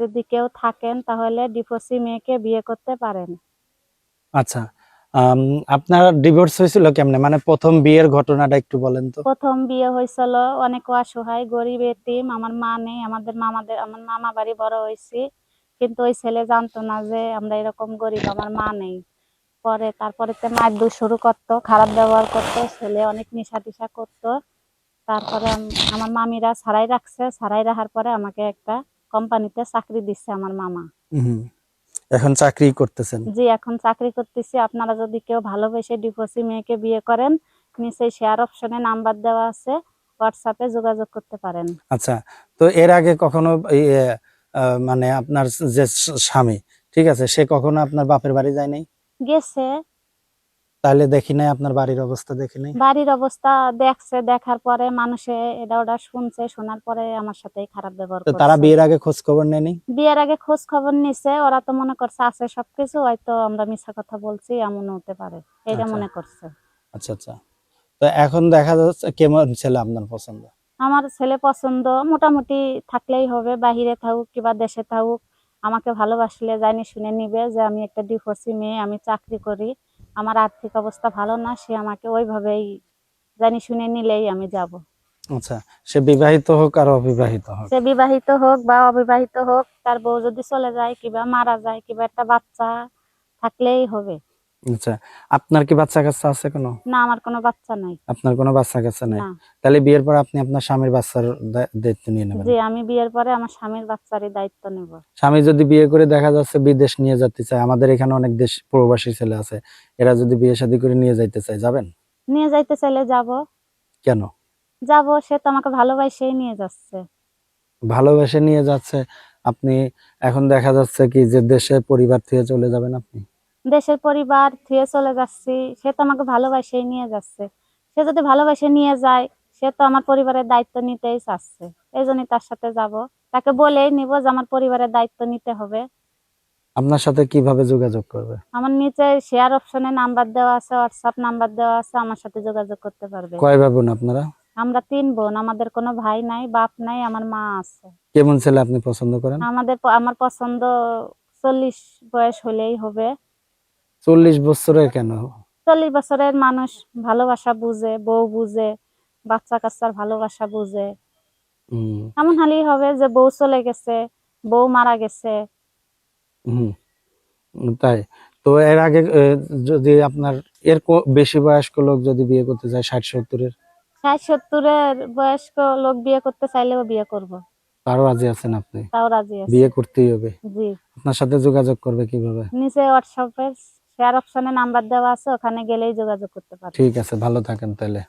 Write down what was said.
যদি কেউ থাকেন তাহলে ডিভোর্সি মেয়েকে বিয়ে করতে পারেন। আচ্ছা আপনার ডিভোর্স হয়েছিল কেমনে? মানে প্রথম বিয়ের ঘটনাটা একটু বলেন তো। প্রথম বিয়ে হয়েছিল অনেক অসহায় গরিব এতিম। আমার মা নেই আমাদের মামাদের আমার মামা বাড়ি বড় হয়েছি। কিন্তু ওই ছেলে জানতো না যে আমরা এরকম গরিব আমার মা নেই। পরে তারপরে তে মায়ের দূর শুরু করতো খারাপ ব্যবহার করতো ছেলে অনেক নেশা টিশা করতো। তারপরে আমার মামিরা ছাড়াই রাখছে ছাড়াই রাখার পরে আমাকে একটা কোম্পানিতে চাকরি দিচ্ছে আমার মামা। এখন চাকরি করতেছেন? জি এখন চাকরি করতেছি। আপনারা যদি কেউ ভালোবেসে ডিভোর্সি মেয়েকে বিয়ে করেন নিচে শেয়ার অপশনে নাম্বার দেওয়া আছে হোয়াটসঅ্যাপে যোগাযোগ করতে পারেন। আচ্ছা তো এর আগে কখনো মানে আপনার যে স্বামী ঠিক আছে সে কখনো আপনার বাপের বাড়ি যায় নাই? গেছে তাহলে দেখি নাই আপনার বাড়ির অবস্থা দেখি নাই? বাড়ির অবস্থা দেখছে দেখার পরে মানুষে এটা ওটা শুনছে শোনার পরে আমার সাথে খারাপ ব্যবহার তো তারা বিয়ের আগে খোঁজ খবর নেয়নি? বিয়ের আগে খোঁজ খবর নিছে ওরা তো মনে করছে আছে সবকিছু হয়তো আমরা মিথ্যা কথা বলছি এমন হতে পারে। এটা আচ্ছা। মনে করছে। আচ্ছা আচ্ছা। তো এখন দেখা যাচ্ছে কেমন ছেলে আপনার পছন্দ? আমার ছেলে পছন্দ মোটামুটি থাকলেই হবে বাহিরে থাকুক কিংবা দেশে থাকুক। আমাকে ভালোবাসলে জানি শুনে নিবে যে আমি একটা ডিভোর্সি মেয়ে আমি চাকরি করি। আমার আর্থিক অবস্থা ভালো না সে আমাকে ওইভাবেই জানি শুনে নিলেই আমি যাব। আচ্ছা সে বিবাহিত হোক আর অবিবাহিত হোক। সে বিবাহিত হোক বা অবিবাহিত হোক তার বউ যদি চলে যায় কিবা মারা যায় কিবা একটা বাচ্চা থাকলেই হবে। আচ্ছা আপনার কি বাচ্চা কাচ্চা আছে কোনো? না আমার কোনো বাচ্চা নাই। আপনার কোনো বাচ্চা কাচ্চা নাই? তাহলে বিয়ের পর আপনি আপনার স্বামীর বাচ্চার দায়িত্ব নিয়ে নেবেন। যে আমি বিয়ের পরে আমার স্বামীর বাচ্চারই দায়িত্ব নেব। স্বামী যদি বিয়ে করে দেখা যাচ্ছে বিদেশ নিয়ে যেতে চায় আমাদের এখানে অনেক দেশ প্রবাসী ছেলে আছে এরা যদি বিয়ে শাদী করে নিয়ে যাইতে চায় যাবেন? নিয়ে যাইতে চাইলে যাব। কেন? যাব সে তো আমাকে ভালোবাসেই নিয়ে যাচ্ছে। ভালোবেসে নিয়ে যাচ্ছে। আপনি এখন দেখা যাচ্ছে কি যে দেশে পরিবার থেকে চলে যাবেন আপনি? দেশের পরিবার থুয়ে চলে যাচ্ছি সে তো আমাকে ভালোবাসেই নিয়ে যাচ্ছে। সে যদি ভালোবাসে নিয়ে যায় সে তো আমার পরিবারের দায়িত্ব নিতেই চাচ্ছে। এই জন্যই তার সাথে যাব। তাকে বলেই নিব যে আমার পরিবারের দায়িত্ব নিতে হবে। আপনার সাথে কীভাবে যোগাযোগ করবে? আমার নিচে শেয়ার অপশনে নাম্বার দেওয়া আছে হোয়াটসঅ্যাপ নাম্বার দেওয়া আছে আমার সাথে যোগাযোগ করতে পারবে। কয় ভাবুন আপনারা? আমরা তিন বোন আমাদের কোনো ভাই নাই বাপ নাই আমার মা আছে। কেমন ছেলে আপনি পছন্দ করেন? আমাদের আমার পছন্দ চল্লিশ বয়স হলেই হবে। চল্লিশ বছরের কেন? চল্লিশ বছরের মানুষ ভালোবাসা বুঝে বউ বুঝে বাচ্চা কাচ্চার ভালোবাসা বুঝে। এমন হলেই হবে যে বউ চলে গেছে বউ মারা গেছে। তাই। তো এর আগে যদি আপনার এর বেশি বয়স্ক লোক যদি বিয়ে করতে চায় ষাট সত্তরের? ষাট সত্তরের বয়স্ক লোক বিয়ে করতে চাইলেও বিয়ে করব। তারও রাজি আছেন আপনি? তাও রাজি বিয়ে করতেই হবে। জি। আপনার সাথে যোগাযোগ করবে কীভাবে? নিচে হোয়াটসঅ্যাপের শেয়ার অপশনে নাম্বার দেওয়া আছে, ওখানে গেলেই যোগাযোগ করতে পারবে। ঠিক আছে, ভালো থাকেন তাহলে।